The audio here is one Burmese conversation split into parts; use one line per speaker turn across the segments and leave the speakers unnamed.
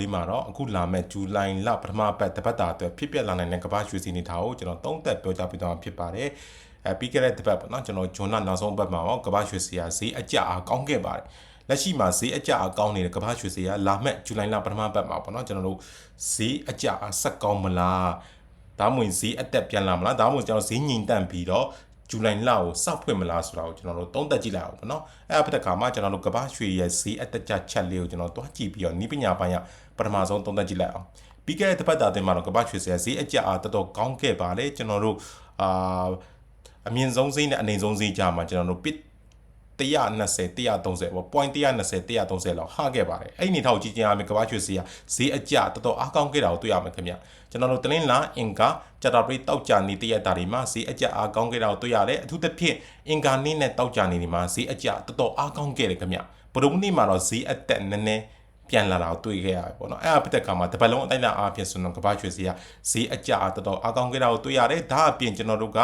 ဒီမှာတော့အခုလာမဲ့ဇူလိုင်လပထမပတ်တပတ်တာအတွက်ဖြစ်ပျက်လာနိုင်တဲ့ကမ္ဘာရွှေစီနေထားကိုကျွန်တော်သုံးသက်ပြောကြားပေးသွားမှာဖြစ်ပါတယ်အဲပြီးခဲ့တဲ့တပတ်ပေါ့နော်ကျွန်တော်ဂျွန်လနောက်ဆုံးပတ်မှာတော့ကမ္ဘာရွှေစီကဈေးအကျအားကောင်းခဲ့ပါတယ်လက်ရှိမှာဈေးအကျအားကောင်းနေတဲ့ကမ္ဘာရွှေစီကလာမဲ့ဇူလိုင်လပထမပတ်မှာပေါ့နော်ကျွန်တော်တို့ဈေးအကျအားဆက်ကောင်းမလားဒါမှမဟုတ်ဈေးအတက်ပြန်လာမလားဒါမှမဟုတ်ကျွန်တော်ဈေးငြိမ်တန့်ပြီးတော့ဇူလိုင်လကိုစောက်ဖွင့်မလားဆိုတာကိုကျွန်တော်တို့သုံးသပ်ကြည့်လိုက်အောင်ပေါ့နော်အဲ့အဖက်တစ်ခါမှာကျွန်တော်တို့ကမ္ဘာရွှေရဲ့ဈေးအတက်ကြချက်လေးကိုကျွန်တော်တွားကြည့်ပြီးတော့ဤပညာပိုင်းက ပထမဆုံးသုံးသပ်ကြည့်လိုက်အောင်ပြီးခဲ့တဲ့တစ်ပတ်တာတင်မှာတော့ကမ္ဘာရွှေဈေးဈေးအကျအားတော်တော်ကောင်းခဲ့ပါလေကျွန်တော်တို့အာအမြင့်ဆုံးဈေးနဲ့အနိမ့်ဆုံးဈေးကြားမှာကျွန်တော်တို့ပစ်120 130ပေါ့ point 120 130လောက်ဟာခဲ့ပါတယ်အဲ့ဒီနေထောက်ကြည့်ချင်းအမြင်ကမ္ဘာရွှေဈေးကဈေးအကျတော်တော်အားကောင်းခဲ့တာကိုတွေ့ရမှာခင်ဗျကျွန်တော်တို့တလင်းလာအင်ကာကြတာပရိတောက်ကြနေတရက်တာတွေမှာဈေးအကျအားကောင်းခဲ့တာကိုတွေ့ရတယ်အထူးသဖြင့်အင်ကာနေ့နဲ့တောက်ကြနေဒီမှာဈေးအကျတော်တော်အားကောင်းခဲ့တယ်ခင်ဗျဗုဒ္ဓနေ့မှာတော့ဈေးအတက်နည်းနည်း ပြန်လာတာကိုတွေ့ခဲ့ရတယ်ပေါ့နော်အဲ့အပတ်တက်ကမှာတပတ်လုံးအတိုင်းအတာအားဖြင့်ဆိုတော့ကမ္ဘာရွှေဈေးကဈေးအကျအားတော်တော်အားကောင်းခဲ့တာကိုတွေ့ရတယ်ဒါအပြင်ကျွန်တော်တို့က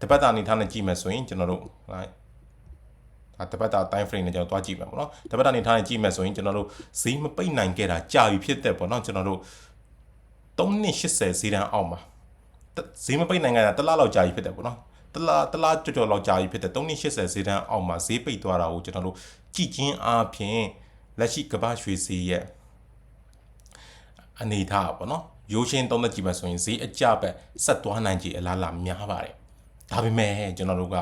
တပတ်တာနေထားနဲ့ကြည့်မယ်ဆိုရင်ကျွန်တော်တို့ဒါတပတ်တာ time frame နဲ့ကျွန်တော်တွားကြည့်မယ်ပေါ့နော်တပတ်တာနေထားနဲ့ကြည့်မယ်ဆိုရင်ကျွန်တော်တို့ဈေးမပိတ်နိုင်ခဲ့တာကြာပြီဖြစ်တဲ့ပေါ့နော်ကျွန်တော်တို့380ဈေးတန်းအောက်မှာဈေးမပိတ်နိုင်ခဲ့တာတစ်လလောက်ကြာပြီဖြစ်တယ်ပေါ့နော်တလားတလားကြော်ကြော်လောက်ကြာပြီဖြစ်တဲ့380ဈေးတန်းအောက်မှာဈေးပိတ်သွားတာကိုကျွန်တော်တို့ကြည့်ချင်းအားဖြင့် လက်ရှိကမ္ဘာရွှေဈေးရဲ့အနေထားပေါ့နော်ရိုးရှင်းသုံးသက်ကြည့်မှဆိုရင်ဈေးအကျပဲဆက်သွားနိုင်ကြည်အလားလာများပါတယ်ဒါပေမဲ့ကျွန်တော်တို့က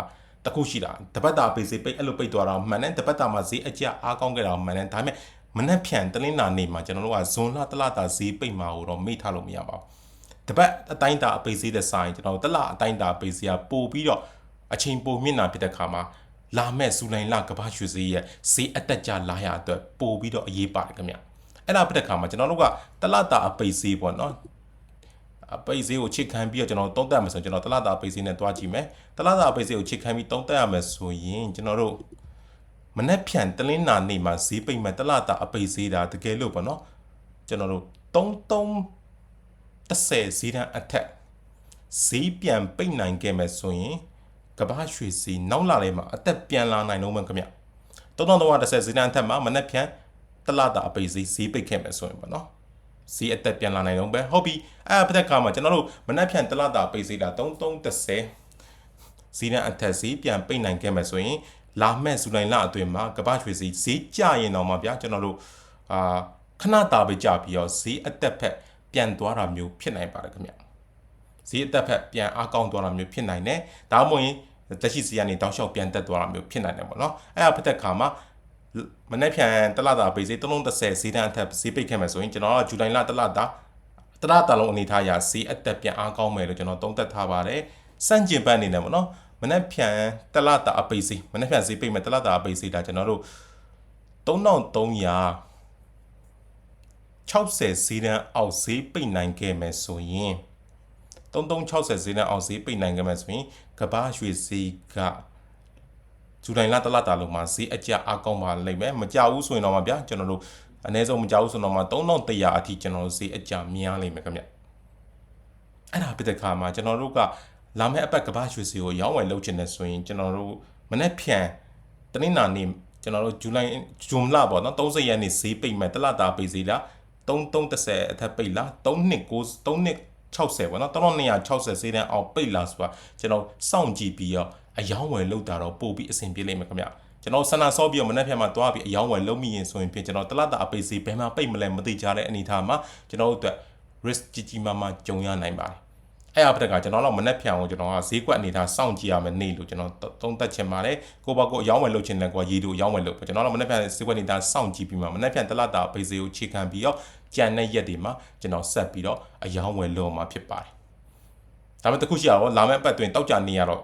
တခုရှိတာတပတ်တာပိတ်စေးပိတ်အဲ့လိုပိတ်သွားတာမှန်တယ်တပတ်တာမှာဈေးအကျအားကောင်းခဲ့တာမှန်တယ်ဒါပေမဲ့မနှက်ဖြန်တလင်းနာနေမှာကျွန်တော်တို့ကဇွန်လတလတာဈေးပိတ်မှာကိုတော့မေ့ထားလို့မရပါဘူးတပတ်အတိုင်းတာအပိတ်စေးတဲ့ဆိုင်ကျွန်တော်တလအတိုင်းတာပိတ်စေးကပို့ပြီးတော့အချိန်ပိုမြင့်တာဖြစ်တဲ့ခါမှာ လာမဲ့ဇူလိုင်လကဘာရွှေဈေးရဲ့ဈေးအတက်ကြလာရအတွက်ပို့ပြီးတော့အရေးပါတယ်ခင်ဗျအဲ့ဒါဖြစ်တဲ့ခါမှာကျွန်တော်တို့ကတလတာအပိတ်စေးပေါ့နော်အပိတ်ဈေးကိုချစ်ခံပြီးတော့ကျွန်တော်သုံးသပ်မယ်ဆိုရင်ကျွန်တော်တလတာအပိတ်ဈေးနဲ့တွားကြည့်မယ်တလတာအပိတ်ဈေးကိုချစ်ခံပြီးသုံးသပ်ရမယ်ဆိုရင်ကျွန်တော်တို့မနေ့ဖြန်တလင်းနာနေမှာဈေးပိတ်မဲ့တလတာအပိတ်ဈေးတာတကယ်လို့ပေါ့နော်ကျွန်တော်တို့33 30ဈေးတန်းအထက်ဈေးပြန်ပိတ်နိုင်ခဲ့မယ်ဆိုရင် ကဘာရွှေစီနောက်လာလေးမှာအသက်ပြန်လာနိုင်တော့မှခင်ဗျ3330ဈေးတန်းအထက်မှာမနေ့ဖြန်တလတာအပိတ်ဈေးဈေးပိတ်ခဲ့မယ်ဆိုရင်ပေါ့နော်ဈေးအသက်ပြန်လာနိုင်တော့ပဲဟုတ်ပြီအဲ့အဖက်ကမှာကျွန်တော်တို့မနက်ဖြန်တလတာပိတ်စေးတာ3330ဈေးနဲ့အထက်ဈေးပြန်ပိတ်နိုင်ခဲ့မယ်ဆိုရင်လာမဲ့ဇူလိုင်လအတွင်းမှာကမ္ဘာရွှေဈေးဈေးကျရင်တော့မှဗျာကျွန်တော်တို့အာခဏတာပဲကြပြီးတော့ဈေးအသက်ဖက်ပြန်သွားတာမျိုးဖြစ်နိုင်ပါတယ်ခင်ဗျဈေးအသက်ဖက်ပြန်အားကောင်းသွားတာမျိုးဖြစ်နိုင်တယ်ဒါမှမဟုတ် တက်ရှိစီကနေတောက်လျှောက်ပြန်တက်သွားတာမျိုးဖြစ်နိုင်တယ်ပေါ့နော်အဲ့အဖက်ခါမှာမနေ့ဖြန်တလတာပေးစေ330ဈေးတန်းအထက်ဈေးပိတ်ခဲ့မယ်ဆိုရင်ကျွန်တော်ကဇူလိုင်လတလတာတလတာလုံးအနေထားအရဈေးအသက်ပြန်အားကောင်းမယ်လို့ကျွန်တော်သုံးသပ်ထားပါတယ်စန့်ကျင်ဘက်အနေနဲ့ပေါ့နော်မနေ့ဖြန်တလတာအပိတ်ဈေးမနေ့ဖြန်ဈေးပိတ်မယ်တလတာအပိတ်ဈေးဒါကျွန်တော်တို့3300 60ဈေးတန်းအောက်ဈေးပိတ်နိုင်ခဲ့မယ်ဆိုရင် 3360ဈေးတန်းအောက်ဈေးပိတ်နိုင်ခဲ့မယ်ဆိုရင်ကဘာရွှေဈေးကဇူလိုင်လတလတာလုံးမှာဈေးအကျအကောင်းပါလိမ့်မယ်မကြဘူးဆိုရင်တော့မှဗျာကျွန်တော်တို့အနည်းဆုံးမကြဘူးဆိုတော့မှ3100အထိကျွန်တော်တို့ဈေးအကျများလိမ့်မယ်ခင်ဗျအဲ့ဒါပြတဲ့ခါမှာကျွန်တော်တို့ကလာမယ့်အပတ်ကဘာရွှေစီကိုရောင်းဝယ်လုပ်ချင်တယ်ဆိုရင်ကျွန်တော်တို့မနေ့ဖြန်တနင်္လာနေ့ကျွန်တော်တို့ဇူလိုင်ဇွန်လပေါ့နော်30ရက်နေ့ဈေးပိတ်မယ်တလတာပိတ်ဈေးလား3330အထက်ပိတ်လား39 39 60ပေါ့နော်3260ဈေးတန်းအောင်ပိတ်လာဆိုတာကျွန်တော်စောင့်ကြည့်ပြီးတော့အယောင်းဝယ်လောက်တာတော့ပို့ပြီးအဆင်ပြေလိမ့်မယ်ခင်ဗျကျွန်တော်ဆန္ဒဆော့ပြီးတော့မနေ့ဖြန်မှာတွားပြီးအယောင်းဝယ်လုပ်မိရင်ဆိုရင်ပြင်ကျွန်တော်တလတာအပိတ်စီဘယ်မှာပိတ်မလဲမသိကြတဲ့အနေအထားမှာကျွန်တော်တို့အတွက် risk ကြီးကြီးမားမားကြုံရနိုင်ပါတယ်အဲ့အပတကကျွန်တော်တော့မနေ့ဖြန်ကိုကျွန်တော်ကဈေးကွက်အနေထားစောင့်ကြည့်ရမယ်နေလို့ကျွန်တော်သုံးသက်ချင်ပါတယ်ကိုပါကိုအယောင်းဝယ်လုပ်ချင်တယ်ကိုရေတူအယောင်းဝယ်လုပ်ကျွန်တော်တော့မနေ့ဖြန်ဈေးကွက်အနေထားစောင့်ကြည့်ပြီးမှမနေ့ဖြန်တလတာအပိတ်စီကိုခြေခံပြီးတော့ ကြံတဲ့ရက်တွေမှာကျွန်တော်ဆက်ပြီးတော့အယောင်းဝယ်လုပ်မှာဖြစ်ပါတယ်ဒါပေမဲ့တခုရှိရတော့လာမယ့်အပတ်တွင်တောက်ကြနေရတော့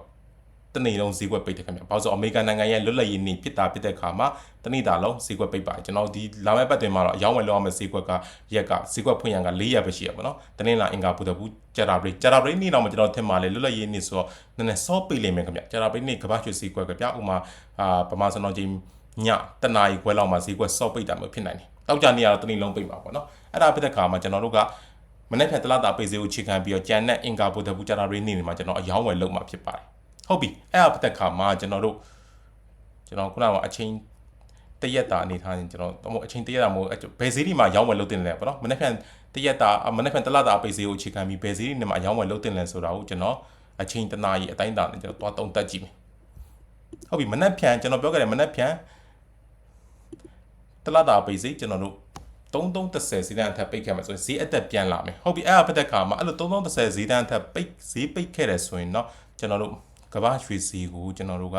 တနေ့လုံးဈေးကွက်ပိတ်တယ်ခင်ဗျ။ဘာလို့ဆိုအမေရိကန်နိုင်ငံရဲ့လွတ်လပ်ရေးနေ့ဖြစ်တာဖြစ်တဲ့ခါမှာတနေ့တာလုံးဈေးကွက်ပိတ်ပါတယ်။ကျွန်တော်ဒီလာမယ့်ပတ်တွင်မှာတော့အယောင်းဝယ်လောက်အောင်ဈေးကွက်ကရက်ကဈေးကွက်ဖွင့်ရန်က၄ရက်ပဲရှိရပါတော့။တနေ့လာအင်္ဂါဘူတဘူးဂျာတာဘရိဂျာတာဘရိနေ့တော့မှကျွန်တော်ထင်ပါလေလွတ်လပ်ရေးနေ့ဆိုတော့နည်းနည်းစောပိတ်လိမ့်မယ်ခင်ဗျ။ဂျာတာဘရိနေ့ကမ္ဘာ့ရွှေဈေးကွက်ကဗျာဥမာအာပမာစံတော်ချင်း ညတနာရီခွဲလောက်မှာဈေးကွက်စောပိတ်တာမျိုးဖြစ်နိုင်တယ်။တောက်ကြနေရတော့တနေ့လုံးပိတ်ပါပေါ့နော်။အဲ့ဒါဖြစ်တဲ့ခါမှာကျွန်တော်တို့ကမနေ့ကတလတာပိတ်ဈေးကိုခြေခံပြီးတော့ကြံတဲ့အင်္ဂါဘူတဘူးဂျာတာဘရိနေ့တွေမှာကျွန်တော်အယောင်းဝယ်လုပ်မှာဖြစ်ပါတယ်။ဟုတ်ပြီအဲ့အပတ်ခါမှာကျွန်တော်တို့ကျွန်တော်ခုနကအချိန်တရက်တာအနေထားရင်ကျွန်တော်တော့အချိန်တရက်တာမဟုတ်ဘယ်ဈေးဒီမှာရောင်းဝယ်လုပ်တင်လဲပေါ့နော်မနေ့ပြန်တရက်တာမနေ့ပြန်တလတာအပိတ်ဈေးကိုအခြေခံပြီးဘယ်ဈေးဒီမှာရောင်းဝယ်လုပ်တင်လဲဆိုတာကိုကျွန်တော်အချိန်တနာရီအတိုင်းတာနဲ့ကျွန်တော်သွားတုံးတက်ကြည့်မယ်ဟုတ်ပြီမနေ့ပြန်ကျွန်တော်ပြောခဲ့တယ်မနေ့ပြန် တလတာအပိတ်ဈေးကျွန်တော်တို့3330ဈေးတန်းအထက်ပိတ်ခဲ့မှာဆိုရင်ဈေးအသက်ပြန်လာမယ်ဟုတ်ပြီအဲ့အဖက်သက်ခါမှာအဲ့လို3330ဈေးတန်းအထက်ပိတ်ဈေးပိတ်ခဲ့တယ်ဆိုရင်တော့ကျွန်တော်တို့ကမ္ဘာရွှေဈေးကိုကျွန်တော်တို့က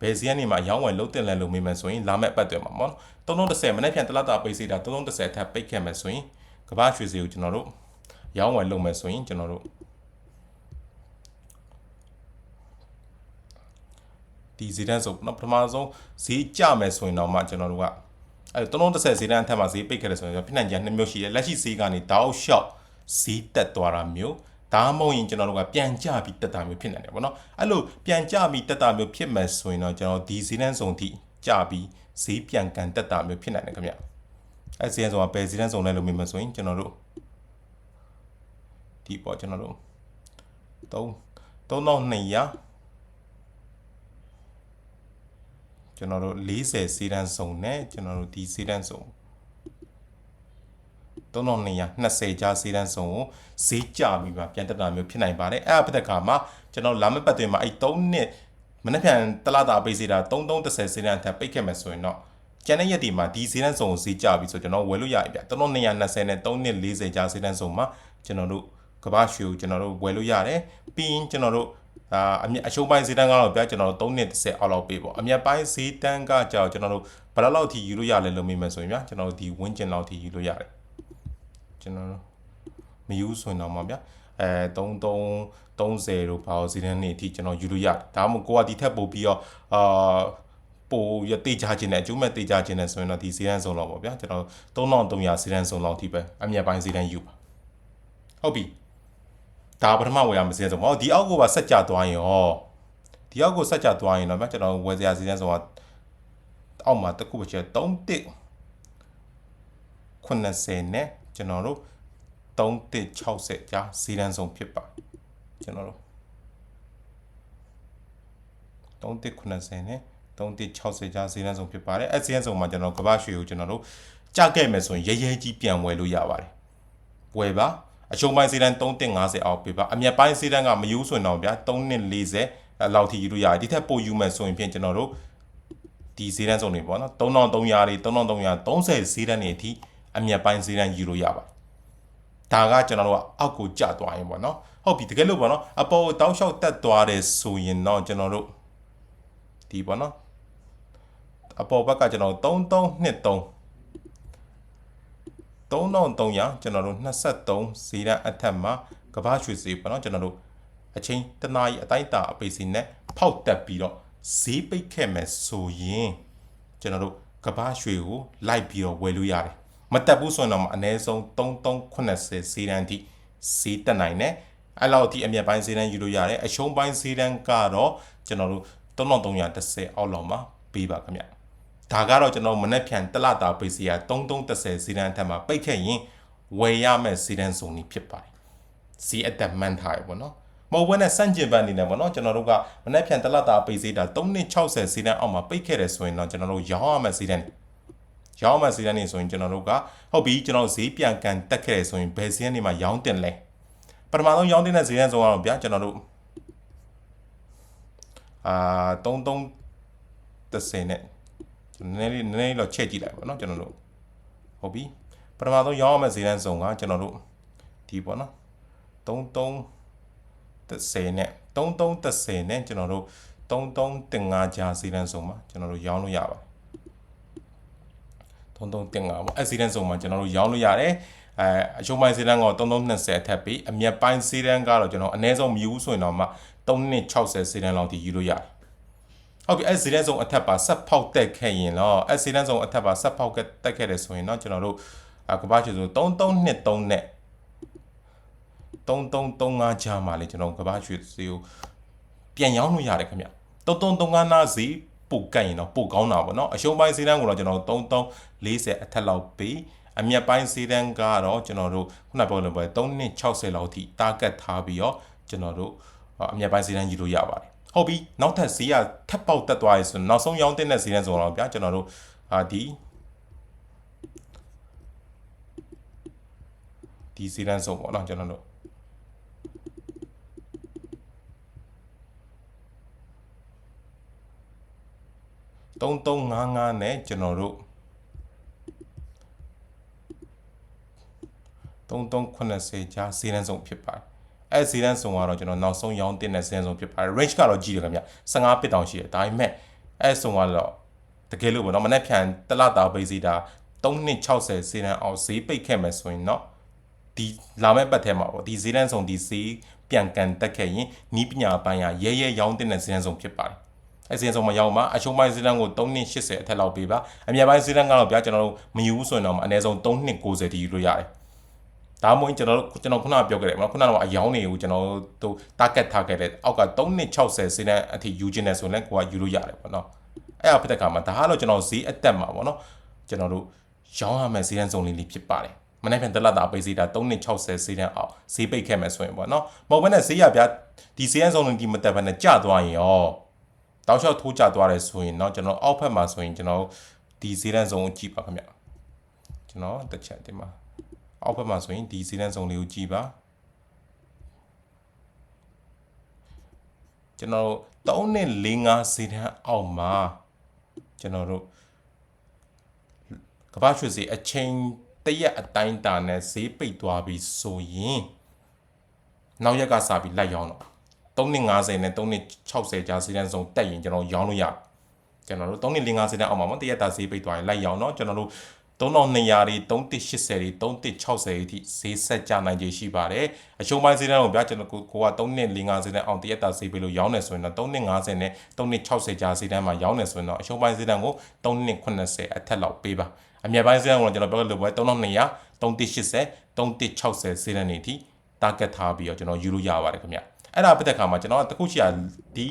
ဘယ်ဈေးကနေမှရောင်းဝယ်လုပ်တင်လဲလို့မေးမယ်ဆိုရင်လာမဲ့ပတ်တယ်မှာပေါ့နော်3330မနေ့ပြန်တလတာပိတ်ဈေးတာ3330အထက်ပိတ်ခဲ့မယ်ဆိုရင်ကမ္ဘာရွှေဈေးကိုကျွန်တော်တို့ရောင်းဝယ်လုပ်မယ်ဆိုရင်ကျွန်တော်တို့ဒီဈေးတန်းဆိုတော့ပထမဆုံးဈေးကျမယ်ဆိုရင်တော့မှကျွန်တော်တို့က အဲ330ဈေးတန်းအထက်မှာဈေးပိတ်ခဲ့တယ်ဆိုရင်ဖြစ်နိုင်ကြနှစ်မျိုးရှိတယ်လက်ရှိဈေးကနေတောက်လျှောက်ဈေးတက်သွားတာမျိုးဒါမှမဟုတ်ရင်ကျွန်တော်တို့ကပြန်ကြပြီးတက်တာမျိုးဖြစ်နေတယ်ပေါ့နော်အဲ့လိုပြန်ကြပြီးတက်တာမျိုးဖြစ်မယ်ဆိုရင်တော့ကျွန်တော်ဒီဈေးတန်းစုံထိကြပြီးဈေးပြန်ကန်တက်တာမျိုးဖြစ်နိုင်တယ်ခင်ဗျအဲ့ဈေးတန်းစုံကဘယ်ဈေးတန်းစုံလဲလို့မြင်မယ်ဆိုရင်ကျွန်တော်တို့ဒီပေါ့ကျွန်တော်တို့3 3200 ကျွန်တော်တို့40စီးတန်းစုံနဲ့ကျွန်တော်တို့ဒီစီးတန်းစုံ3220ကြားစီးတန်းစုံကိုဈေးကြပြီးမှပြန်တက်တာမျိုးဖြစ်နိုင်ပါတယ်အဲ့အဖက်ခါမှာကျွန်တော်လာမယ့်ပတ်တွင်မှာအဲ့3နှစ်မနေ့ပြန်တလတာပိတ်စီတာ3330စီးတန်းအထက်ပိတ်ခဲ့မယ်ဆိုရင်တော့ကျန်တဲ့ရက်ဒီမှာဒီစီးတန်းစုံကိုဈေးကြပြီးဆိုကျွန်တော်ဝယ်လို့ရပြီဗျ3220နဲ့3240ကြားစီးတန်းစုံမှာကျွန်တော်တို့ကဘာရွှေကိုကျွန်တော်တို့ဝယ်လို့ရတယ်ပြီးရင်ကျွန်တော်တို့ ဒါအမြအရှုံးပိုင်းဈေးတန်းကတော့ဗျာကျွန်တော်တို့3နှစ်30အောက်လောက်ပေးပေါ့အမြတ်ပိုင်းဈေးတန်းကကြောက်ကျွန်တော်တို့ဘယ်လောက်ထိယူလို့ရလဲလို့မေးမယ်ဆိုရင်ဗျာကျွန်တော်တို့ဒီဝင်းကျင်လောက်ထိယူလို့ရတယ်ကျွန်တော်တို့မယူဆိုရင်တော့မှာဗျာအဲ33 30တို့ဘာလို့ဈေးတန်းနေအထိကျွန်တော်ယူလို့ရတယ်ဒါမှမဟုတ်ကိုကဒီထက်ပိုပြီးတော့အာပိုရတေးကြခြင်းနဲ့အကျိုးမဲ့တေးကြခြင်းနဲ့ဆိုရင်တော့ဒီဈေးတန်းစုံလောက်ပေါ့ဗျာကျွန်တော်3300ဈေးတန်းစုံလောက်ထိပဲအမြတ်ပိုင်းဈေးတန်းယူပါဟုတ်ပြီ ဒါပထမဝယ်ရမစင်းဆိုဟောဒီအောက်ကိုပါဆက်ကြသွားရင်ဟောဒီအောက်ကိုဆက်ကြသွားရင်တော့ဗျကျွန်တော်ဝယ်စရာစီစဉ်ဆိုတာအောက်မှာတစ်ခုပဲချက်3တစ်80နဲ့ကျွန်တော်တို့3တစ်60ကြာစီရန်ဆုံးဖြစ်ပါကျွန်တော်တို့3တစ်80နဲ့3တစ်60ကြာစီရန်ဆုံးဖြစ်ပါတယ်အဲစီရန်ဆုံးမှာကျွန်တော်ကဘာရွှေကိုကျွန်တော်တို့ကြခဲ့မယ်ဆိုရင်ရဲရဲကြီးပြန်ဝယ်လို့ရပါတယ်ဝယ်ပါ အရှုံးပိုင်းစီးတန်း3.50အောက်ပေးပါအမြတ်ပိုင်းစီးတန်းကမယူဆိုရင်တော့ဗျာ3.40လောက်ထိယူလို့ရတယ်ဒီထက်ပိုယူမယ်ဆိုရင်ဖြင့်ကျွန်တော်တို့ဒီဈေးတန်းစုံတွေပေါ့နော်3300တွေ3330ဈေးတန်းတွေအထိအမြတ်ပိုင်းဈေးတန်းယူလို့ရပါတယ်ဒါကကျွန်တော်တို့ကအောက်ကိုကျသွားရင်ပေါ့နော်ဟုတ်ပြီတကယ်လို့ပေါ့နော်အပေါ်ကိုတောင်းလျှောက်တက်သွားတယ်ဆိုရင်တော့ကျွန်တော်တို့ဒီပေါ့နော်အပေါ်ဘက်ကကျွန်တော်3323 3300ကျွန်တော်တို့23ဈေးတန်းအထက်မှာကဘာရွှေဈေးပေါ့နော်ကျွန်တော်တို့အချိန်တနာရီအတိုင်းတာအပိစီနဲ့ဖောက်တက်ပြီးတော့ဈေးပိတ်ခဲ့မယ်ဆိုရင်ကျွန်တော်တို့ကဘာရွှေကိုလိုက်ပြီးတော့ဝယ်လို့ရတယ်မတက်ဘူးဆိုရင်တော့အနည်းဆုံး3380ဈေးတန်းထိဈေးတက်နိုင်တယ်အဲ့လောက်အထိအမြတ်ပိုင်းဈေးတန်းယူလို့ရတယ်အရှုံးပိုင်းဈေးတန်းကတော့ကျွန်တော်တို့3330အောက်လောက်မှာပေးပါခင်ဗျ ဒါကတော့ကျွန်တော်မနေ့ဖြန်တလတာပိတ်စီက3330စီဒန်အထက်မှာပိတ်ခဲ့ရင်ဝယ်ရမယ့်စီဒန်စုံนี้ဖြစ်ပါတယ်စီအသက်မှန်ထားရပေါ့နော်မဟုတ်ဘဲနဲ့စန့်ကျင်ဘက်အနေနဲ့ပေါ့နော်ကျွန်တော်တို့ကမနေ့ဖြန်တလတာပိတ်စီတာ3260စီဒန်အောက်မှာပိတ်ခဲ့တယ်ဆိုရင်တော့ကျွန်တော်တို့ရောင်းရမယ့်စီဒန်ရောင်းရမယ့်စီဒန်နေဆိုရင်ကျွန်တော်တို့ကဟုတ်ပြီကျွန်တော်ဈေးပြန်ကန်တက်ခဲ့တယ်ဆိုရင်ဘယ်စီဒန်နေမှာရောင်းတင်လဲပထမဆုံးရောင်းတင်တဲ့စီဒန်စုံကတော့ဗျာကျွန်တော်တို့အာ3330နဲ့ နည်းနည်းလေးနည်းနည်းတော့ချက်ကြည့်လိုက်ပါเนาะကျွန်တော်တို့ဟုတ်ပြီပထမဆုံးရောင်းရမယ့်ဈေးတန်းစုံကကျွန်တော်တို့ဒီပေါ့နော်33 30နဲ့33 30နဲ့ကျွန်တော်တို့33တင်5ကြာဈေးတန်းစုံမှာကျွန်တော်တို့ရောင်းလို့ရပါတယ်33တင်5ပေါ့အဲဈေးတန်းစုံမှာကျွန်တော်တို့ရောင်းလို့ရတယ်အဲအရှုံးပိုင်းဈေးတန်းက3320အထက်ပြီးအမြတ်ပိုင်းဈေးတန်းကတော့ကျွန်တော်အနည်းဆုံးမယူဘူးဆိုရင်တော့မှ3260ဈေးတန်းလောက်ထိယူလို့ရတယ် ဟုတ်ပြီအဲစီရန်ဆုံးအထက်ပါဆက်ဖောက်တက်ခဲ့ရင်တော့အဲစီရန်ဆုံးအထက်ပါဆက်ဖောက်တက်ခဲ့တယ်ဆိုရင်တော့ကျွန်တော်တို့ကဘာချေဆို3323နဲ့3335ကြားမှာလေကျွန်တော်ကဘာချေစီကိုပြန်ရောင်းလို့ရတယ်ခင်ဗျ3335နာစီပိုကတ်ရင်တော့ပိုကောင်းတာပေါ့နော်အရှုံးပိုင်းစီးတန်းကိုတော့ကျွန်တော်3340အထက်လောက်ပေးအမြတ်ပိုင်းစီးတန်းကတော့ကျွန်တော်တို့ခုနပြောလို့ပဲ3260လောက်ထိတာဂက်ထားပြီးတော့ကျွန်တော်တို့အမြတ်ပိုင်းစီးတန်းယူလို့ရပါတယ် ဟုတ်ပြီနောက်ထပ်ဈေးကထပ်ပေါက်တက်သွားရဆိုနောက်ဆုံးရောင်းတဲ့ဈေးနဲ့ဆိုတော့ဗျာကျွန်တော်တို့အာဒီဒီစီရန်ဆုံးပေါ့နော်ကျွန်တော်တို့3355နဲ့ကျွန်တော်တို့3380ကြားစီရန်ဆုံးဖြစ်ပါတယ် အဲစီရန်ဆုံးကတော့ကျွန်တော်နောက်ဆုံးရောင်းတင်တဲ့စီရန်ဆုံးဖြစ်ပါတယ် range ကတော့ကြီးတယ်ခင်ဗျ15ပစ်တောင်ရှိတယ်ဒါပေမဲ့အဲဆုံးကတော့တကယ်လို့ပေါ့နော်မနေ့ဖြန်တလတာပိစီတာ3260စီရန်အောင်ဈေးပိတ်ခဲ့မယ်ဆိုရင်တော့ဒီလာမယ့်ပတ်ထဲမှာပေါ့ဒီဈေးတန်းဆုံးဒီဈေးပြန်ကန်တက်ခဲ့ရင်နီးပညာပိုင်းရရဲရဲရောင်းတင်တဲ့ဈေးတန်းဆုံးဖြစ်ပါတယ်အစဉ်ဆုံးမရောက်မှာအချုံပိုင်းဈေးတန်းကို380အထက်လောက်ပေးပါအမြတ်ပိုင်းဈေးတန်းကတော့ဗျာကျွန်တော်တို့မယူဘူးဆိုရင်တော့အနည်းဆုံး390တိယူလို့ရတယ် ဒါမှမဟုတ်ကျွန်တော်တို့ကျွန်တော်ခုနကပြောခဲ့တယ်မဟုတ်ခုနကတော့အယောင်းတွေကိုကျွန်တော်တို့ target ထားခဲ့တယ်အောက်က3နှစ်60ဈေးနဲ့အထိယူခြင်းနဲ့ဆိုရင်လည်းကိုကယူလို့ရတယ်ပေါ့နော်အဲ့ဒါဖြစ်တဲ့အခါမှာဒါကတော့ကျွန်တော်ဈေးအတက်မှာပေါ့နော်ကျွန်တော်တို့ရောင်းရမယ့်ဈေးတန်းစုံလေးလေးဖြစ်ပါတယ်မနေ့ပြန်တက်လာတာပေးဈေးတာ3နှစ်60ဈေးတန်းအောင်ဈေးပိတ်ခဲ့မယ်ဆိုရင်ပေါ့နော်မဟုတ်ဘဲနဲ့ဈေးရပြဒီဈေးတန်းစုံလေးဒီမတက်ဘဲနဲ့ကျသွားရင်ရောတောက်လျှောက်ထိုးကျသွားတယ်ဆိုရင်တော့ကျွန်တော်အောက်ဖက်မှာဆိုရင်ကျွန်တော်ဒီဈေးတန်းစုံကိုကြည့်ပါခင်ဗျကျွန်တော်တစ်ချက်ဒီမှာ အောက်ဖက်မှာဆိုရင်ဒီဈေးတန်းစုံလေးကိုကြည့်ပါကျွန်တော်3နဲ့4 5ဈေးတန်းအောက်မှာကျွန်တော်တို့ကမ္ဘာရွှေဈေးအချိန်တရက်အတိုင်းတာနဲ့ဈေးပိတ်သွားပြီဆိုရင်နောက်ရက်ကစပြီးလိုက်ရောင်းတော့350နဲ့360ကြားဈေးတန်းစုံတက်ရင်ကျွန်တော်ရောင်းလို့ရကျွန်တော်တို့350တန်းအောက်မှာမတရက်တာဈေးပိတ်သွားရင်လိုက်ရောင်းတော့ကျွန်တော်တို့ 3200တွေ3180တွေ3160အထိဈေးဆက်ကြနိုင်ခြေရှိပါတယ်အရှုံးပိုင်းဈေးတန်းကိုဗျာကျွန်တော်ကိုက3250တန်းအောင်တရက်တာဈေးပေးလို့ရောင်းနေဆိုရင်တော့3250နဲ့3260ကြားဈေးတန်းမှာရောင်းနေဆိုရင်တော့အရှုံးပိုင်းဈေးတန်းကို3280အထက်လောက်ပေးပါအမြတ်ပိုင်းဈေးတန်းကိုကျွန်တော်ပြောလို့ပဲ3200 3180 3160ဈေးတန်းတွေအထိ target ထားပြီးတော့ကျွန်တော်ယူလို့ရပါတယ်ခင်ဗျအဲ့ဒါဖြစ်တဲ့ခါမှာကျွန်တော်တခုရှိရဒီ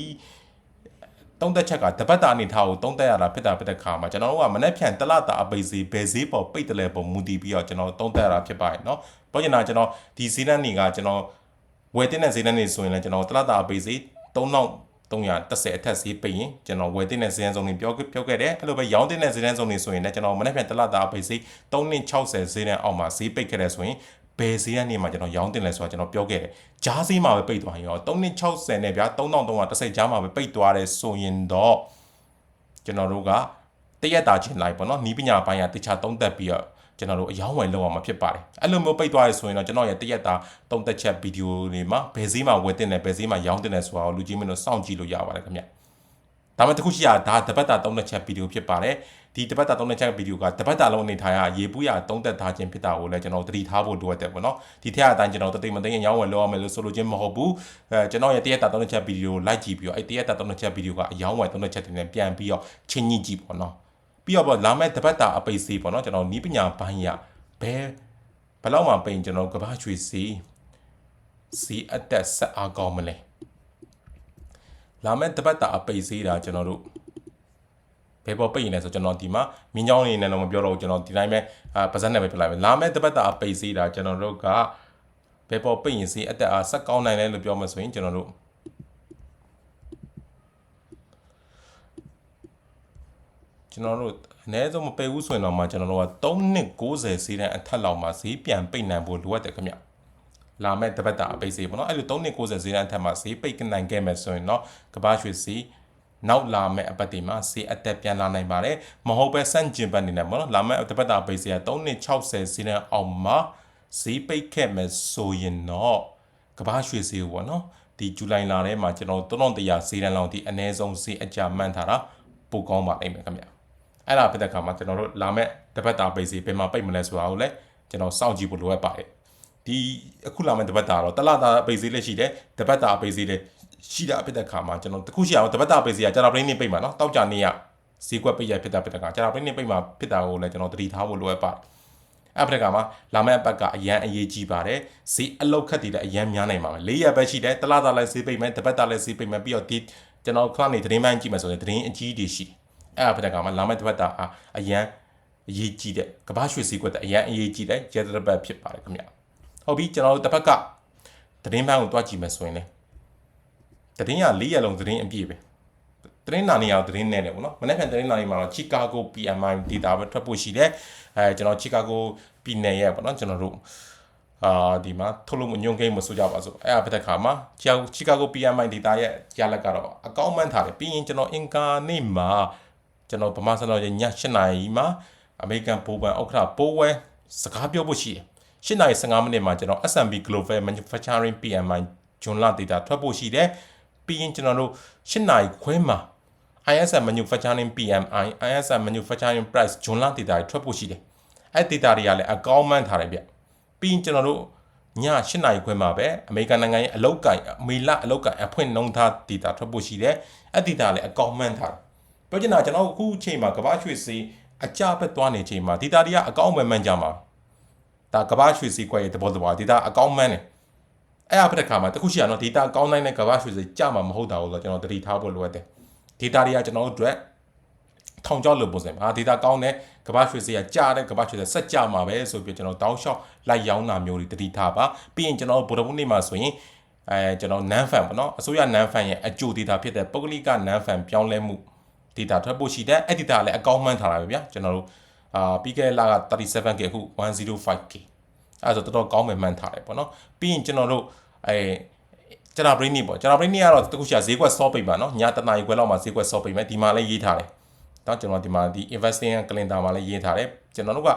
တုံးသက်ချက်ကတပတ်တာအနေထားကိုတုံးသက်ရတာဖြစ်တာဖြစ်တဲ့ခါမှာကျွန်တော်တို့ကမနေ့ဖြန်တလတာအပိတ်စီဘယ်ဈေးပေါ်ပိတ်တယ်လဲပုံမူတည်ပြီးတော့ကျွန်တော်တုံးသက်ရတာဖြစ်ပါတယ်เนาะပြောချင်တာကျွန်တော်ဒီဈေးတန်းတွေကကျွန်တော်ဝယ်တင်တဲ့ဈေးတန်းတွေဆိုရင်လည်းကျွန်တော်တလတာအပိတ်စီ3000 330အထက်ဈေးပိတ်ရင်ကျွန်တော်ဝယ်တင်တဲ့ဈေးတန်းစုံတွေပြောပြောခဲ့တယ်အဲ့လိုပဲရောင်းတင်တဲ့ဈေးတန်းစုံတွေဆိုရင်လည်းကျွန်တော်မနေ့ပြန်တလတာပိတ်ဈေး360ဈေးတန်းအောက်မှာဈေးပိတ်ခဲ့တယ်ဆိုရင် ဘယ်ဈေးကနေမှကျွန်တော်ရောင်းတင်လဲဆိုတာကျွန်တော်ပြောခဲ့တယ်ဂျားဈေးမှာပဲပိတ်သွားရင်ရော360နဲ့ဗျာ3330ဂျားမှာပဲပိတ်သွားတယ်ဆိုရင်တော့ကျွန်တော်တို့ကတရက်တာချင်းလိုက်ပေါ့နော်နီးပညာပိုင်းကတခြားသုံးသက်ပြီးတော့ကျွန်တော်တို့အယောင်းဝယ်လုပ်အောင်မှာဖြစ်ပါတယ်အဲ့လိုမျိုးပိတ်သွားရဆိုရင်တော့ကျွန်တော်ရဲ့တရက်တာသုံးသက်ချက်ဗီဒီယိုတွေမှာဘယ်ဈေးမှာဝယ်တင်တယ်ဘယ်ဈေးမှာရောင်းတင်တယ်ဆိုတာကိုလူကြီးမင်းတို့စောင့်ကြည့်လို့ရပါတယ်ခင်ဗျဒါမှတခုရှိရဒါတပတ်တာသုံးသက်ချက်ဗီဒီယိုဖြစ်ပါတယ် ဒီတပတ်တာသုံးသက်ချက်ဗီဒီယိုကတပတ်တာလုံးအနေထားရရေပူးရသုံးသက်ထားခြင်းဖြစ်တာကိုလည်းကျွန်တော်သတိထားဖို့လိုအပ်တယ်ပေါ့နော်ဒီထက်အတိုင်းကျွန်တော်တသိမသိရင်ရောင်းဝယ်လုပ်ရမယ်လို့ဆိုလိုခြင်းမဟုတ်ဘူးအဲကျွန်တော်ရဲ့တရက်တာသုံးသက်ချက်ဗီဒီယိုလိုက်ကြည့်ပြီးတော့အဲ့တရက်တာသုံးသက်ချက်ဗီဒီယိုကအယောင်းဝယ်သုံးသက်ချက်တွေနဲ့ပြန်ပြီးတော့ချင်းညှိကြည့်ပေါ့နော်ပြီးတော့လာမဲ့တပတ်တာအပိတ်စီးပေါ့နော်ကျွန်တော်နီးပညာဘိုင်းရဘယ်ဘယ်လောက်မှပိန်ကျွန်တော်ကဘာချွေစီစီအတက်ဆက်အားကောင်းမလဲလာမဲ့တပတ်တာအပိတ်စီးတာကျွန်တော်တို့ ဘဲပေါ်ပိတ်ရင်လည်းဆိုကျွန်တော်ဒီမှာမင်းကြောင်းနေနဲ့တော့မပြောတော့ဘူးကျွန်တော်ဒီတိုင်းပဲပါဇက်နဲ့ပဲပြလိုက်မယ်လာမဲ့တပတ်တာပိတ်စေးတာကျွန်တော်တို့ကဘဲပေါ်ပိတ်ရင်စေးအသက်အားဆက်ကောင်းနိုင်လဲလို့ပြောမှဆိုရင်ကျွန်တော်တို့ကျွန်တော်တို့အနည်းဆုံးမပယ်ဘူးဆိုရင်တော့မှကျွန်တော်တို့က3နှစ်60ဈေးတန်းအထက်လောက်မှာဈေးပြန်ပိတ်နိုင်ဖို့လိုအပ်တယ်ခင်ဗျလာမဲ့တပတ်တာအပိတ်ဈေးပေါ့နော်အဲ့လို3နှစ်60ဈေးတန်းအထက်မှာဈေးပိတ်နိုင်ခဲ့မယ်ဆိုရင်တော့ကဘာရွှေဈေး နောက်လာမဲ့အပတ်ဒီမှာဈေးအသက်ပြန်လာနိုင်ပါတယ်မဟုတ်ပဲစန့်ကျင်ဘက်နေနဲ့ပေါ့နော်လာမဲ့တပတ်တာပိတ်ဈေးက3နှစ်60ဈေးတန်းအောက်မှာဈေးပိတ်ခဲ့မယ်ဆိုရင်တော့ကဘာရွှေဈေးပေါ့နော်ဒီဇူလိုင်လထဲမှာကျွန်တော်3100ဈေးတန်းလောက်ဒီအနည်းဆုံးဈေးအကြမှန်းထားတာပိုကောင်းပါလိမ့်မယ်ခင်ဗျအဲ့ဒါဖြစ်တဲ့အခါမှာကျွန်တော်တို့လာမဲ့တပတ်တာပိတ်စီဘယ်မှာပိတ်မလဲဆိုတာကိုလည်းကျွန်တော်စောင့်ကြည့်ဖို့လိုအပ်ပါတယ်ဒီအခုလာမဲ့တပတ်တာတော့တလတာပိတ်စီလည်းရှိတယ်တပတ်တာပိတ်စီလည်း ရှိတာဖြစ်တဲ့အခါမှာကျွန်တော်တခုရှိအောင်တပတ်တာပိတ်စီကကြာတာပရင်းနေပိတ်မှာနော်တောက်ကြနေရဈေးကွက်ပိတ်ရဖြစ်တာဖြစ်တဲ့အခါကြာတာပရင်းနေပိတ်မှာဖြစ်တာကိုလည်းကျွန်တော်တတိထားဖို့လိုအပ်ပါတယ်အဲ့ဒီကမှာလာမယ့်အပတ်ကအရန်အရေးကြီးပါတယ်ဈေးအလောက်ခတ်တည်တဲ့အရန်များနိုင်ပါမယ်၄ရက်ပဲရှိတယ်တလားသားလည်းဈေးပိတ်မယ်တပတ်သားလည်းဈေးပိတ်မယ်ပြီးတော့ဒီကျွန်တော်ခဏနေသတင်းမှန်းကြည့်မယ်ဆိုရင်သတင်းအကြီးတွေရှိတယ်အဲ့အဖက်ကမှလာမယ့်တစ်ပတ်တာအရန်အရေးကြီးတဲ့ကဘာရွှေစီကွက်တဲ့အရန်အရေးကြီးတဲ့ရဲတပတ်ဖြစ်ပါတယ်ခင်ဗျဟုတ်ပြီကျွန်တော်တို့တစ်ဖက်ကသတင်းမှန်းကိုတွားကြည့်မယ်ဆိုရင်လေ သတင်းရ၄ရက်လုံးသတင်းအပြည့်ပဲတင်းနာနေအောင်တင်းနေတယ်ပေါ့နော်မနေ့ကတင်းနာနေမှာတော့ Chicago PMI data ပဲထွက်ဖို့ရှိတယ်အဲကျွန်တော် Chicago ပြည်နယ်ရဲ့ပေါ့နော်ကျွန်တော်တို့အာဒီမှာထုတ်လို့မညွန့်ကိန်းမဆိုကြပါစို့အဲ့အဖက်ခါမှာ Chicago PMI data ရဲ့ရလက်ကတော့အကောင့်မှန်းထားတယ်ပြီးရင်ကျွန်တော်အင်ကာနေ့မှာကျွန်တော်ဗမာစံတော်ရဲ့ည7နာရီမှာအမေရိကန်ဘိုးဘန်ဥက္ကဋ္ဌပိုးဝဲစကားပြောဖို့ရှိတယ်8နာရီ15မိနစ်မှာကျွန်တော် S&P Global Manufacturing PMI ဂျွန်လာ data ထွက်ဖို့ရှိတယ် ပြီးရင်ကျွန်တော်တို့8နာရီခွဲမှာ ISM Manufacturing PMI ISM Manufacturing Price ဂျွန်လာ data ထွက်ဖို့ရှိတယ်အဲ့ data တွေကလည်းအကောင်းမှန်းထားတယ်ဗျပြီးရင်ကျွန်တော်တို့ည8နာရီခွဲမှာပဲအမေရိကန်နိုင်ငံရဲ့အလုတ်ကင်အမေလအလုတ်ကင်အဖွင့်နှုံးထား data ထွက်ဖို့ရှိတယ်အဲ့ data လည်းအကောင်းမှန်းထားတယ်ပြောချင်တာကျွန်တော်အခုအချိန်မှာကမ္ဘာရွှေစီအကြဘက်သွားနေချိန်မှာ data တွေကအကောင်းမှန်မှန်ကြမှာဒါကမ္ဘာရွှေစီကွက်ရဲ့သဘောတဘာ data အကောင်းမှန်းတယ် အဲ့အဖက်ခါမှာတခုရှိရနော် data ကောင်းတိုင်းနဲ့ကမ္ဘာရွှေစီကြမှာမဟုတ်တာကိုတော့ကျွန်တော်တတိထားဖို့လိုအပ်တယ် data တွေကကျွန်တော်တို့အတွက်ထောင်ချောက်လို့ပုံစံမှာ data ကောင်းတဲ့ကမ္ဘာရွှေစီကကြားတဲ့ကမ္ဘာရွှေစီဆက်ကြမှာပဲဆိုပြီးကျွန်တော်တောင်းလျှောက်လိုက်ရောင်းတာမျိုးတွေတတိထားပါပြီးရင်ကျွန်တော်ဗုဒ္ဓဘုနေ့မှာဆိုရင်အဲကျွန်တော် nan fan ပေါ့နော်အစိုးရ nan fan ရဲ့အကျိုး data ဖြစ်တဲ့ပုဂ္ဂလိက nan fan ပြောင်းလဲမှု data ထွက်ဖို့ရှိတဲ့အဲ့ data လည်းအကောင့်မှန်းထားတာပဲဗျာကျွန်တော်တို့အာပြီးခဲ့တဲ့လက 37k အခု 105k အဲ့ဒါဆိုတော်တော်ကောင်းမှန်မှန်းထားတယ်ပေါ့နော်ပြီးရင်ကျွန်တော်တို့အဲကျွန်တော် brain နေပေါ့ကျွန်တော် brain နေကတော့တခုရှာဈေးကွက် soft ပိတ်ပါနော်ညတနာရီခွဲလောက်မှာဈေးကွက် soft ပိတ်မယ်ဒီမှာလည်းရေးထားတယ်တော့ကျွန်တော်ဒီမှာဒီ investing calendar မှာလည်းရေးထားတယ်ကျွန်တော်တို့က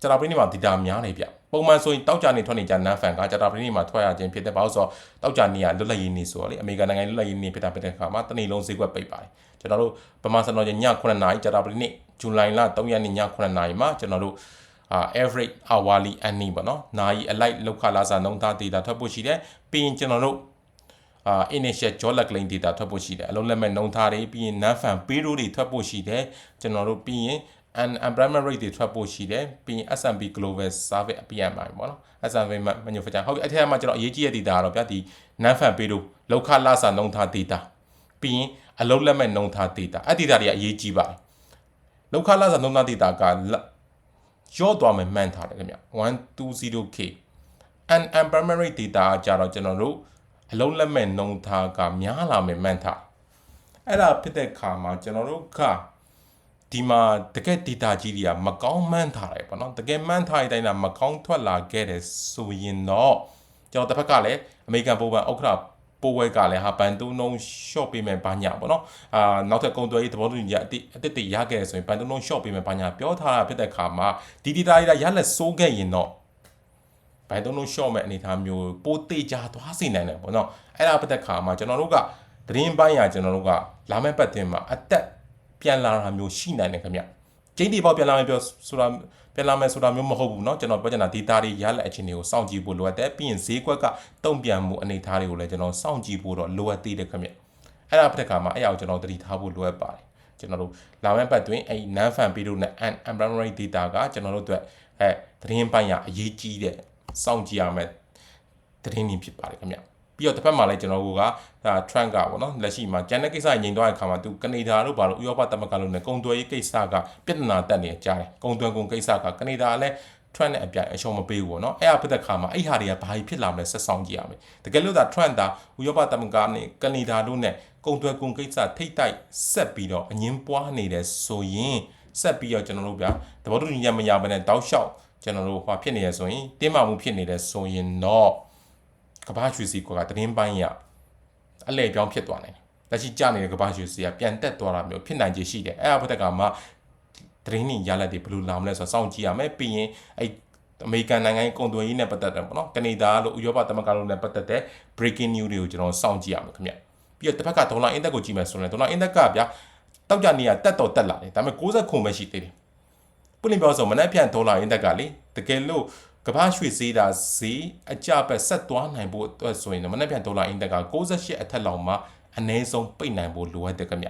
ကျွန်တော် brain နေမှာ data များနေဗျပုံမှန်ဆိုရင်တောက်ကြနေထွက်နေကြ nan fan ကကျွန်တော် brain နေမှာထွက်ရခြင်းဖြစ်တဲ့ဘာလို့ဆိုတော့တောက်ကြနေရလွတ်လပ်ရေးနေဆိုတော့လေအမေရိကန်နိုင်ငံလွတ်လပ်ရေးနေဖြစ်တာဖြစ်တဲ့အခါမှာတနေ့လုံးဈေးကွက်ပိတ်ပါတယ်ကျွန်တော်တို့ဗမာစံတော်ည9နာရီကျွန်တော် brain နေဇူလိုင်လ3ရက်နေ့ည9နာရီမှာကျွန်တော်တို့အာ average hourly earning ပေါ့နော်။နာရီအလိုက်လောက်ခလာစာနှုန်းသား data ထွက်ဖို့ရှိတယ်။ပြီးရင်ကျွန်တော်တို့အာ initial job claim data ထွက်ဖို့ရှိတယ်။အလုံးလက်မဲ့နှုန်းသားတွေပြီးရင် non fan payroll တွေထွက်ဖို့ရှိတယ်။ကျွန်တော်တို့ပြီးရင် unemployment rate တွေထွက်ဖို့ရှိတယ်။ပြီးရင် S&P Global Service PMI ပေါ့နော်။ S&P Manufacturing ဟုတ်ပြီအထက်မှာကျွန်တော်အရေးကြီးတဲ့ data ကတော့ဗျာဒီ non fan payroll လောက်ခလာစာနှုန်းသား data ပြီးရင်အလုံးလက်မဲ့နှုန်းသား data အဲ့ data တွေကအရေးကြီးပါတယ်။လောက်ခလာစာနှုန်းသား data က ရော့သွားမယ်မှန်းထားတယ်ခင်ဗျ 120k and and primary data ကကြတော့ကျွန်တော်တို့အလုံးလက်မဲ့နှုံထားကများလာမယ်မှန်းထားအဲ့ဒါဖြစ်တဲ့ခါမှာကျွန်တော်တို့ကဒီမှာတကယ် data ကြီးတွေကမကောင်းမှန်းထားတယ်ပေါ့နော်တကယ်မှန်းထားတဲ့အတိုင်းကမကောင်းထွက်လာခဲ့တယ်ဆိုရင်တော့ကျွန်တော်တစ်ဖက်ကလည်းအမေရိကန်ပုံပန်ဥက္ကဋ္ဌ ပိုးဝဲကလည်းဟာပန်တုံးနှုံး short ပေးမယ်ဘာညာပေါ့နော်အာနောက်ထပ်ကုန်သွယ်ရေးသဘောတူညီချက်အတိအတိတ်တွေရခဲ့တယ်ဆိုရင်ပန်တုံးနှုံး short ပေးမယ်ဘာညာပြောထားတာဖြစ်တဲ့ခါမှာဒီ data တွေရလက်စိုးခဲ့ရင်တော့ဘိုင်တုံးနှုံး short မဲ့အနေအထားမျိုးပိုတေချာသွားစေနိုင်တယ်ပေါ့နော်အဲ့ဒါဖြစ်တဲ့ခါမှာကျွန်တော်တို့ကသတင်းပိုင်းရာကျွန်တော်တို့ကလာမယ့်ပတ်တင်မှာအသက်ပြန်လာတာမျိုးရှိနိုင်တယ်ခင်ဗျ ကျင်းဒီပေါက်ပြန်လာမယ်ပြောဆိုတာပြန်လာမယ်ဆိုတာမျိုးမဟုတ်ဘူးเนาะကျွန်တော်ပြောချင်တာ data တွေရလက်အခြေအနေကိုစောင့်ကြည့်ဖို့လိုအပ်တယ်ပြီးရင်ဈေးကွက်ကတုံ့ပြန်မှုအနေအထားတွေကိုလည်းကျွန်တော်စောင့်ကြည့်ဖို့တော့လိုအပ်သေးတယ်ခင်ဗျအဲ့ဒါဖြစ်တဲ့ခါမှာအဲ့အရာကိုကျွန်တော်သတိထားဖို့လိုအပ်ပါတယ်ကျွန်တော်တို့လာမယ့်ပတ်တွင်အဲ့ non fan ပြီးလို့နဲ့ unemployment data ကကျွန်တော်တို့အတွက်အဲသတင်းပိုင်းရအရေးကြီးတဲ့စောင့်ကြည့်ရမယ့်သတင်းတွေဖြစ်ပါတယ်ခင်ဗျ ပြီးတော့တစ်ဖက်မှာလည်းကျွန်တော်တို့ကဒါ trend ကပေါ့နော်လက်ရှိမှာကျန်တဲ့ကိစ္စငြိမ်သွားတဲ့အခါမှာသူကနေဒါတို့ဘာလို့ဥရောပသမဂ္ဂလို့နဲ့ကုန်သွယ်ရေးကိစ္စကပြဿနာတက်နေကြတယ်ကုန်သွယ်ကုန်ကိစ္စကကနေဒါလည်း trend နဲ့အပြိုင်အရှုံးမပေးဘူးပေါ့နော်အဲ့အဖြစ်တဲ့ခါမှာအဲ့ဟာတွေကဘာဖြစ်လာမလဲဆက်ဆောင်ကြည့်ရမယ်တကယ်လို့ဒါ trend ဒါဥရောပသမဂ္ဂနဲ့ကနေဒါတို့နဲ့ကုန်သွယ်ကုန်ကိစ္စထိတ်တိုက်ဆက်ပြီးတော့အငင်းပွားနေတယ်ဆိုရင်ဆက်ပြီးတော့ကျွန်တော်တို့ဗျာသဘောတူညီချက်မရဘဲနဲ့တောက်လျှောက်ကျွန်တော်တို့ဟောဖြစ်နေရဆိုရင်တင်းမာမှုဖြစ်နေတယ်ဆိုရင်တော့ ကဘာရွှေစီကတင်းပိုင်းရအလဲပြောင်းဖြစ်သွားနိုင်တယ်လက်ရှိကြနေတဲ့ကဘာရွှေစီကပြန်တက်သွားတာမျိုးဖြစ်နိုင်ခြေရှိတယ်အဲ့အဖက်ကမှသတင်းညရလက်တွေဘယ်လိုလာမလဲဆိုတော့စောင့်ကြည့်ရမယ်ပြီးရင်အဲ့အမေရိကန်နိုင်ငံရဲ့ကုန်သွယ်ရေးနဲ့ပတ်သက်တယ်ပေါ့နော်ကနေဒါလို့ဥရောပသမဂ္ဂလို့နဲ့ပတ်သက်တဲ့ breaking news တွေကိုကျွန်တော်စောင့်ကြည့်ရမယ်ခင်ဗျပြီးတော့တစ်ဖက်ကဒေါ်လာအင်ဒက်ကိုကြည့်မယ်ဆိုရင်ဒေါ်လာအင်ဒက်ကဗျာတောက်ကြနေရတက်တော့တက်လာတယ်ဒါပေမဲ့60ခုပဲရှိသေးတယ်ပုလင်ပြောဆိုမနေ့ပြန်ဒေါ်လာအင်ဒက်ကလေတကယ်လို့ ကမ္ဘာရွှေဈေးတာဈေးအကြပဲဆက်သွားနိုင်ဖို့အတွက်ဆိုရင်မနေ့ပြန်ဒေါ်လာအင်ဒက်က68အထက်လောက်မှာအနည်းဆုံးပိတ်နိုင်ဖို့လိုအပ်တယ်ခင်ဗျ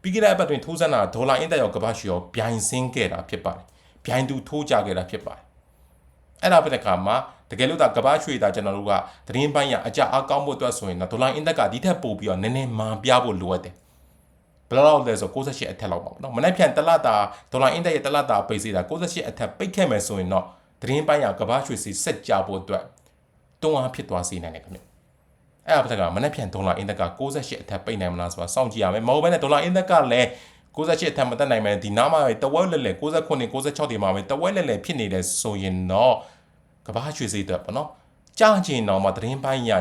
ပြီးခဲ့တဲ့အပတ်တွင်ထိုးစံတာဒေါ်လာအင်ဒက်ရောကမ္ဘာရွှေရောပြိုင်ဆင်းခဲ့တာဖြစ်ပါတယ်ပြိုင်သူထိုးကြခဲ့တာဖြစ်ပါတယ်အဲ့ဒါဖြစ်တဲ့အခါမှာတကယ်လို့ဒါကဘာရွှေတာကျွန်တော်တို့ကသတင်းပိုင်းရအကြအားကောင်းဖို့အတွက်ဆိုရင်တော့ဒေါ်လာအင်ဒက်ကဒီထက်ပိုပြီးတော့နည်းနည်းမာပြဖို့လိုအပ်တယ်ဘယ်လောက်လဲဆို68အထက်လောက်ပါပေါ့နော်မနေ့ပြန်တလတာဒေါ်လာအင်ဒက်ရဲ့တလတာပိတ်စေတာ68အထက်ပိတ်ခဲ့မယ်ဆိုရင်တော့ သတင်းပိုင်းရကဘာရွှေစီဆက်ကြဖို့အတွက်တွန်းအားဖြစ်သွားစေနိုင်တယ်ခင်ဗျအဲ့အဖက်ကမနေ့ပြန်ဒေါ်လာအင်းသက်က68အထက်ပိတ်နိုင်မလားဆိုတာစောင့်ကြည့်ရမယ်မဟုတ်ဘဲနဲ့ဒေါ်လာအင်းသက်ကလည်း68အထက်မတက်နိုင်မယ်ဒီနားမှာပဲတဝက်လက်လက်69 96ဒီမှာပဲတဝက်လက်လက်ဖြစ်နေတယ်ဆိုရင်တော့ကဘာရွှေစိတ်တက်ပေါ့နော်ကြားချင်တော့မှသတင်းပိုင်းရ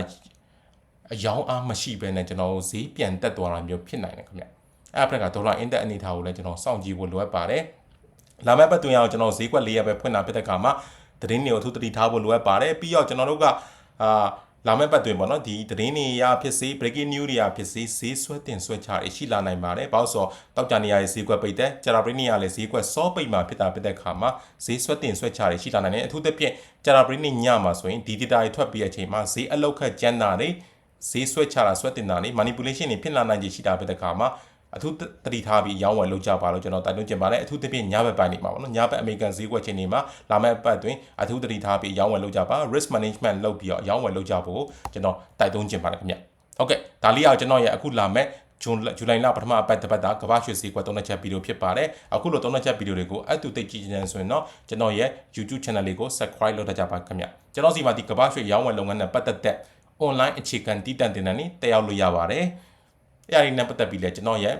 အယောင်းအားမရှိဘဲနဲ့ကျွန်တော်ဈေးပြန်တက်သွားတာမျိုးဖြစ်နိုင်တယ်ခင်ဗျအဲ့အဖက်ကဒေါ်လာအင်းသက်အနေထားကိုလည်းကျွန်တော်စောင့်ကြည့်ဖို့လိုအပ်ပါတယ် လာမယ့်ပတ်တွင်အောင်ကျွန်တော်ဈေးကွက်လေးရပဲဖွင့်တာဖြစ်တဲ့ခါမှာသတင်းတွေကိုအထူးသတိထားဖို့လိုအပ်ပါတယ်ပြီးတော့ကျွန်တော်တို့ကအာလာမယ့်ပတ်တွင်ပေါ့နော်ဒီသတင်းတွေရဖြစ်စေ breaking news တွေရဖြစ်စေဈေးဆွဲတင်ဆွဲချတွေရှိလာနိုင်ပါတယ်ဘာလို့ဆိုတော့တောက်ကြနေရရဲ့ဈေးကွက်ပိတ်တဲ့ကြာတာပရိနေရလည်းဈေးကွက်စောပိတ်မှာဖြစ်တာဖြစ်တဲ့ခါမှာဈေးဆွဲတင်ဆွဲချတွေရှိလာနိုင်တယ်အထူးသဖြင့်ကြာတာပရိနေညမှာဆိုရင်ဒီ data တွေထွက်ပြီးတဲ့အချိန်မှာဈေးအလောက်ခတ်ကျန်းတာတွေဈေးဆွဲချတာဆွဲတင်တာတွေ manipulation တွေဖြစ်လာနိုင်ခြေရှိတာဖြစ်တဲ့ခါမှာ အထူးတတိထားပြီးရောင်းဝယ်လုပ်ကြပါလို့ကျွန်တော်တိုက်တွန်းချင်ပါတယ်အထူးသဖြင့်ညဘက်ပိုင်းနေမှာပေါ့နော်ညဘက်အမေရိကန်ဈေးကွက်ချိန်တွေမှာလာမယ့်ပတ်တွင်အထူးတတိထားပြီးရောင်းဝယ်လုပ်ကြပါ risk management လုပ်ပြီးတော့ရောင်းဝယ်လုပ်ကြဖို့ကျွန်တော်တိုက်တွန်းချင်ပါတယ်ခင်ဗျဟုတ်ကဲ့ဒါလေးအောင်ကျွန်တော်ရဲ့အခုလာမယ့်ဇွန်ဇူလိုင်လပထမအပတ်တစ်ပတ်တာကမ္ဘာရွှေဈေးကွက်သုံးချက်ဗီဒီယိုဖြစ်ပါတယ်အခုလိုသုံးချက်ဗီဒီယိုတွေကိုအတူတိတ်ကြည့်နေဆိုရင်တော့ကျွန်တော်ရဲ့ YouTube channel လေးကို subscribe လုပ်ထားကြပါခင်ဗျကျွန်တော်စီမှာဒီကမ္ဘာရွှေရောင်းဝယ်လုပ်ငန်းနဲ့ပတ်သက်တဲ့ online အခြေခံတည်တံ့တင်တဲ့နေတက်ရောက်လို့ရပါတယ် အဲ့ဒီနဲ့ပတ်သက်ပြီးလဲကျွန်တော်ရဲ့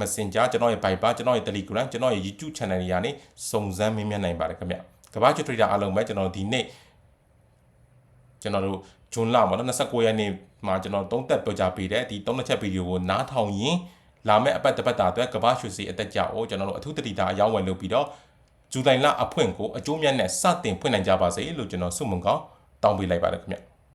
Messenger ကျွန်တော်ရဲ့ Viber ကျွန်တော်ရဲ့ Telegram ကျွန်တော်ရဲ့ YouTube channel တွေကနေစုံစမ်းမေးမြန်းနိုင်ပါတယ်ခင်ဗျကမ္ဘာချွတ် trader အားလုံးပဲကျွန်တော်ဒီနေ့ကျွန်တော်တို့ဂျွန်လမှာနော်29ရက်နေ့မှာကျွန်တော်သုံးသက်ပြောကြားပေးတဲ့ဒီသုံးသက်ချက်ဗီဒီယိုကိုနားထောင်ရင်လာမယ့်အပတ်တစ်ပတ်တာအတွက်ကမ္ဘာရွှေစီအသက်ကြောကိုကျွန်တော်တို့အထူးတတိတာအယောင်းဝယ်လုပ်ပြီးတော့ဇူလိုင်လအဖွင့်ကိုအကျိုးမြတ်နဲ့စတင်ဖွင့်နိုင်ကြပါစေလို့ကျွန်တော်ဆုမွန်ကောင်းတောင်းပေးလိုက်ပါတယ်ခင်ဗျ